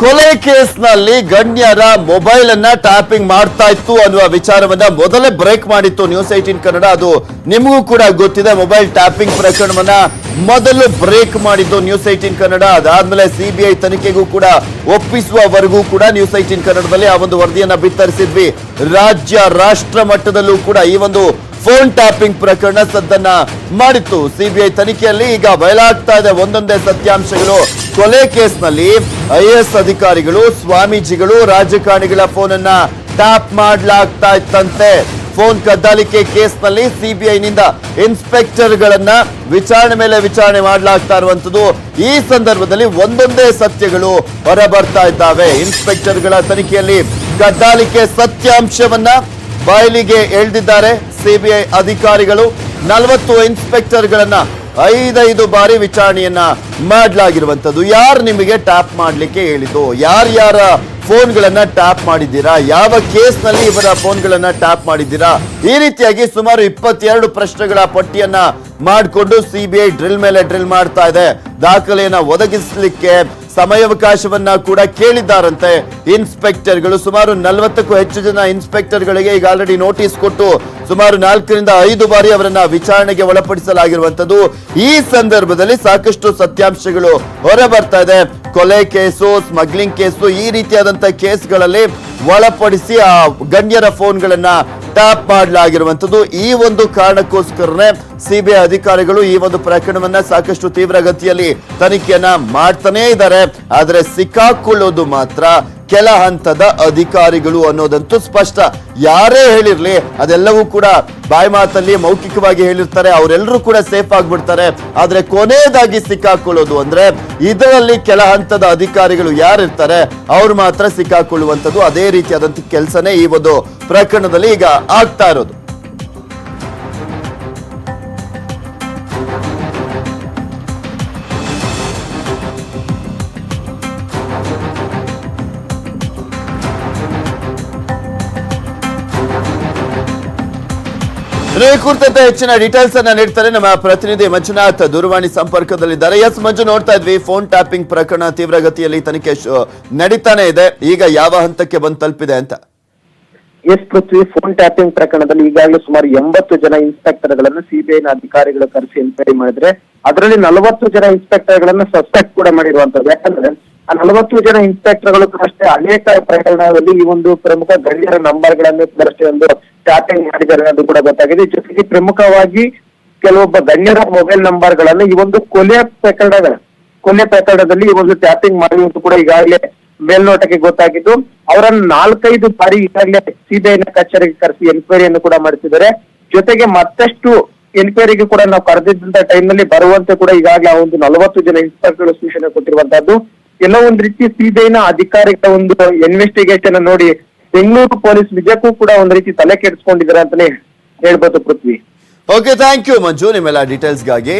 ಕೊಲೆ ಕೇಸ್ನಲ್ಲಿ ಗಣ್ಯರ ಮೊಬೈಲ್ ಅನ್ನ ಟ್ಯಾಪಿಂಗ್ ಮಾಡ್ತಾ ಇತ್ತು ಅನ್ನುವ ವಿಚಾರವನ್ನ ಮೊದಲೇ ಬ್ರೇಕ್ ಮಾಡಿತ್ತು ನ್ಯೂಸ್ ಏಟೀನ್ ಕನ್ನಡ. ಅದು ನಿಮಗೂ ಕೂಡ ಗೊತ್ತಿದೆ, ಮೊಬೈಲ್ ಟ್ಯಾಪಿಂಗ್ ಪ್ರಕರಣವನ್ನ ಮೊದಲು ಬ್ರೇಕ್ ಮಾಡಿದ್ದು ನ್ಯೂಸ್ ಏಟೀನ್ ಕನ್ನಡ. ಅದಾದ್ಮೇಲೆ ಸಿಬಿಐ ತನಿಖೆಗೂ ಕೂಡ ಒಪ್ಪಿಸುವವರೆಗೂ ಕೂಡ ನ್ಯೂಸ್ ಏಟೀನ್ ಕನ್ನಡದಲ್ಲಿ ಆ ಒಂದು ವರದಿಯನ್ನ ಬಿತ್ತರಿಸಿದ್ವಿ. ರಾಜ್ಯ, ರಾಷ್ಟ್ರ ಮಟ್ಟದಲ್ಲೂ ಕೂಡ ಈ ಒಂದು ಫೋನ್ ಟ್ಯಾಪಿಂಗ್ ಪ್ರಕರಣ ಸದ್ದನ್ನ ಮಾಡಿತ್ತು. ಸಿಬಿಐ ತನಿಖೆಯಲ್ಲಿ ಈಗ ಬಯಲಾಗ್ತಾ ಇದೆ ಒಂದೊಂದೇ ಸತ್ಯಾಂಶಗಳು. ಕೊಲೆ ಕೇಸ್ನಲ್ಲಿ ಐ ಎಸ್ ಅಧಿಕಾರಿಗಳು, ಸ್ವಾಮೀಜಿಗಳು, ರಾಜಕಾರಣಿಗಳ ಫೋನ್ ಅನ್ನ ಟ್ಯಾಪ್ ಮಾಡಲಾಗ್ತಾ ಇತ್ತಂತೆ. ಫೋನ್ ಕದ್ದಾಲಿಕೆ ಕೇಸ್ನಲ್ಲಿ ಸಿಬಿಐನಿಂದ ಇನ್ಸ್ಪೆಕ್ಟರ್ಗಳನ್ನ ವಿಚಾರಣೆ ಮೇಲೆ ವಿಚಾರಣೆ ಮಾಡಲಾಗ್ತಾ ಇರುವಂತದ್ದು ಈ ಸಂದರ್ಭದಲ್ಲಿ ಒಂದೊಂದೇ ಸತ್ಯಗಳು ಹೊರ ಬರ್ತಾ ಇದ್ದಾವೆ. ಇನ್ಸ್ಪೆಕ್ಟರ್ಗಳ ತನಿಖೆಯಲ್ಲಿ ಕದ್ದಾಲಿಕೆ ಸತ್ಯಾಂಶವನ್ನ ಬಯಲಿಗೆ ಎಳೆದಿದ್ದಾರೆ. ಸಿಬಿಐ ಅಧಿಕಾರಿಗಳು ನಲವತ್ತು ಇನ್ಸ್ಪೆಕ್ಟರ್ಗಳನ್ನ ಐದೈದು ಬಾರಿ ವಿಚಾರಣೆಯನ್ನ ಮಾಡಲಾಗಿರುವಂಥದ್ದು ಯಾರು ನಿಮಗೆ ಟ್ಯಾಪ್ ಮಾಡಲಿಕ್ಕೆ ಹೇಳಿದ್ದು? ಯಾರ್ಯಾರ ಫೋನ್ಗಳನ್ನ ಟ್ಯಾಪ್ ಮಾಡಿದ್ದೀರಾ? ಯಾವ ಕೇಸ್ನಲ್ಲಿ ಇವರ ಫೋನ್ಗಳನ್ನ ಟ್ಯಾಪ್ ಮಾಡಿದ್ದೀರಾ? ಈ ರೀತಿಯಾಗಿ ಸುಮಾರು ಇಪ್ಪತ್ತೆರಡು ಪ್ರಶ್ನೆಗಳ ಪಟ್ಟಿಯನ್ನ ಮಾಡಿಕೊಂಡು ಸಿಬಿಐ ಡ್ರಿಲ್ ಮೇಲೆ ಡ್ರಿಲ್ ಮಾಡ್ತಾ ಇದೆ. ದಾಖಲೆಯನ್ನ ಒದಗಿಸಲಿಕ್ಕೆ ಸಮಯಾವಕಾಶವನ್ನ ಕೂಡ ಕೇಳಿದ್ದಾರಂತೆ ಇನ್ಸ್ಪೆಕ್ಟರ್ಗಳು. ಸುಮಾರು ನಲವತ್ತಕ್ಕೂ ಹೆಚ್ಚು ಜನ ಇನ್ಸ್ಪೆಕ್ಟರ್ಗಳಿಗೆ ಈಗ ಆಲ್ರೆಡಿ ನೋಟಿಸ್ ಕೊಟ್ಟು ಸುಮಾರು ನಾಲ್ಕರಿಂದ ಐದು ಬಾರಿ ಅವರನ್ನ ವಿಚಾರಣೆಗೆ ಒಳಪಡಿಸಲಾಗಿರುವಂತದ್ದು ಈ ಸಂದರ್ಭದಲ್ಲಿ ಸಾಕಷ್ಟು ಸತ್ಯಾಂಶಗಳು ಹೊರ ಬರ್ತಾ ಇದೆ. ಕೊಲೆ ಕೇಸು ಸ್ಮಗ್ಲಿಂಗ್ ಕೇಸು ಈ ರೀತಿಯಾದಂತ ಕೇಸ್ಗಳಲ್ಲಿ ಒಳಪಡಿಸಿ ಆ ಗಣ್ಯರ ಫೋನ್ಗಳನ್ನು ಟ್ಯಾಪ್ ಮಾಡಲಾಗಿರುವಂಥದ್ದು. ಈ ಒಂದು ಕಾರಣಕ್ಕೋಸ್ಕರನೇ ಸಿಬಿಐ ಅಧಿಕಾರಿಗಳು ಈ ಒಂದು ಪ್ರಕರಣವನ್ನ ಸಾಕಷ್ಟು ತೀವ್ರಗತಿಯಲ್ಲಿ ತನಿಖೆಯನ್ನ ಮಾಡ್ತಾನೇ ಇದ್ದಾರೆ. ಆದರೆ ಸಿಕ್ಕಾಕೊಳ್ಳೋದು ಮಾತ್ರ ಕೆಲ ಹಂತದ ಅಧಿಕಾರಿಗಳು ಅನ್ನೋದಂತೂ ಸ್ಪಷ್ಟ. ಯಾರೇ ಹೇಳಿರ್ಲಿ, ಅದೆಲ್ಲವೂ ಕೂಡ ಬಾಯಿ ಮಾತಲ್ಲಿ ಮೌಖಿಕವಾಗಿ ಹೇಳಿರ್ತಾರೆ. ಅವರೆಲ್ಲರೂ ಕೂಡ ಸೇಫ್ ಆಗ್ಬಿಡ್ತಾರೆ. ಆದ್ರೆ ಕೊನೆಯದಾಗಿ ಸಿಕ್ಕಾಕೊಳ್ಳೋದು ಅಂದ್ರೆ, ಇದರಲ್ಲಿ ಕೆಲ ಹಂತದ ಅಧಿಕಾರಿಗಳು ಯಾರಿರ್ತಾರೆ, ಅವ್ರು ಮಾತ್ರ ಸಿಕ್ಕಾಕೊಳ್ಳುವಂಥದ್ದು ಅದೇ ರೀತಿಯಾದಂತ ಕೆಲಸನೇ ಈ ಒಂದು ಪ್ರಕರಣದಲ್ಲಿ ಈಗ ಆಗ್ತಾ ಇರೋದು. ಈ ಕುರಿತಂತೆ ಹೆಚ್ಚಿನ ಡೀಟೇಲ್ಸ್ ಅನ್ನ ನೀಡ್ತಾರೆ ನಮ್ಮ ಪ್ರತಿನಿಧಿ ಮಂಜುನಾಥ್ ದೂರವಾಣಿ ಸಂಪರ್ಕದಲ್ಲಿದ್ದಾರೆ. ಎಸ್ ಮಂಜು ನೋಡ್ತಾ ಇದ್ವಿ ಫೋನ್ ಟ್ಯಾಪಿಂಗ್ ಪ್ರಕರಣ ತೀವ್ರಗತಿಯಲ್ಲಿ ತನಿಖೆ ನಡೀತಾನೆ ಇದೆ. ಈಗ ಯಾವ ಹಂತಕ್ಕೆ ಬಂದು ತಲುಪಿದೆ ಅಂತ? ಎಸ್ ಪೃಥ್ವಿ ಫೋನ್ ಟ್ಯಾಪಿಂಗ್ ಪ್ರಕರಣದಲ್ಲಿ ಈಗಾಗಲೇ ಸುಮಾರು ಎಂಬತ್ತು ಜನ ಇನ್ಸ್ಪೆಕ್ಟರ್ ಗಳನ್ನ ಸಿಬಿಐನ ಅಧಿಕಾರಿಗಳು ಕರೆಸಿ ಎನ್ಕ್ವೈರಿ ಮಾಡಿದ್ರೆ, ಅದರಲ್ಲಿ ನಲವತ್ತು ಜನ ಇನ್ಸ್ಪೆಕ್ಟರ್ ಗಳನ್ನ ಸಸ್ಪೆಕ್ಟ್ ಕೂಡ ಮಾಡಿರುವಂತದ್ದು ಯಾಕಂದ್ರೆ ನಲವತ್ತು ಜನ ಇನ್ಸ್ಪೆಕ್ಟರ್ಗಳು ಕೂಡ ಅಷ್ಟೇ ಅನೇಕ ಪ್ರಕರಣದಲ್ಲಿ ಈ ಒಂದು ಪ್ರಮುಖ ಗಣ್ಯರ ನಂಬರ್ಗಳನ್ನು ಕೂಡ ಅಷ್ಟೇ ಒಂದು ಟ್ಯಾಪಿಂಗ್ ಮಾಡಿದ್ದಾರೆ ಅನ್ನೋದು ಕೂಡ ಗೊತ್ತಾಗಿದೆ. ಜೊತೆಗೆ ಪ್ರಮುಖವಾಗಿ ಕೆಲವೊಬ್ಬ ಗಣ್ಯರ ಮೊಬೈಲ್ ನಂಬರ್ಗಳನ್ನು ಈ ಒಂದು ಕೊಲೆ ಪ್ರಕರಣಗಳ, ಕೊಲೆ ಪ್ರಕರಣದಲ್ಲಿ ಈ ಒಂದು ಟ್ಯಾಪಿಂಗ್ ಮಾಡಿರುವುದು ಕೂಡ ಈಗಾಗಲೇ ಮೇಲ್ನೋಟಕ್ಕೆ ಗೊತ್ತಾಗಿದ್ದು, ಅವರನ್ನು ನಾಲ್ಕೈದು ಬಾರಿ ಈಗಾಗಲೇ ಸಿಬಿಐನ ಕಚೇರಿಗೆ ಕರೆಸಿ ಎನ್ಕ್ವೈರಿಯನ್ನು ಕೂಡ ಮಾಡಿಸಿದ್ದಾರೆ ಜೊತೆಗೆ ಮತ್ತಷ್ಟು ಎನ್ಕ್ವೈರಿಗೆ ಕೂಡ ನಾವು ಕರೆದಿದ್ದಂತ ಟೈಮ್ನಲ್ಲಿ ಬರುವಂತೆ ಕೂಡ ಈಗಾಗಲೇ ಆ ಒಂದು ನಲವತ್ತು ಜನ ಇನ್ಸ್ಪೆಕ್ಟರ್ ಸೂಚನೆ ಕೊಟ್ಟಿರುವಂತಹದ್ದು ಎಲ್ಲ ಒಂದ್ ರೀತಿ ಸಿಬಿಐನ ಅಧಿಕಾರಿಕ ಒಂದು ಇನ್ವೆಸ್ಟಿಗೇಷನ್ ನೋಡಿ ಬೆಂಗಳೂರು ಪೊಲೀಸ್ ನಿಜಕ್ಕೂ ಕೂಡ ಒಂದ್ ರೀತಿ ತಲೆ ಕೆಡಿಸ್ಕೊಂಡಿದ್ದಾರೆ ಅಂತಾನೆ ಹೇಳ್ಬೋದು Prithvi. Okay thank you Manju. ನಿಮ್ಮೆಲ್ಲ ಡೀಟೇಲ್ಸ್ಗಾಗಿ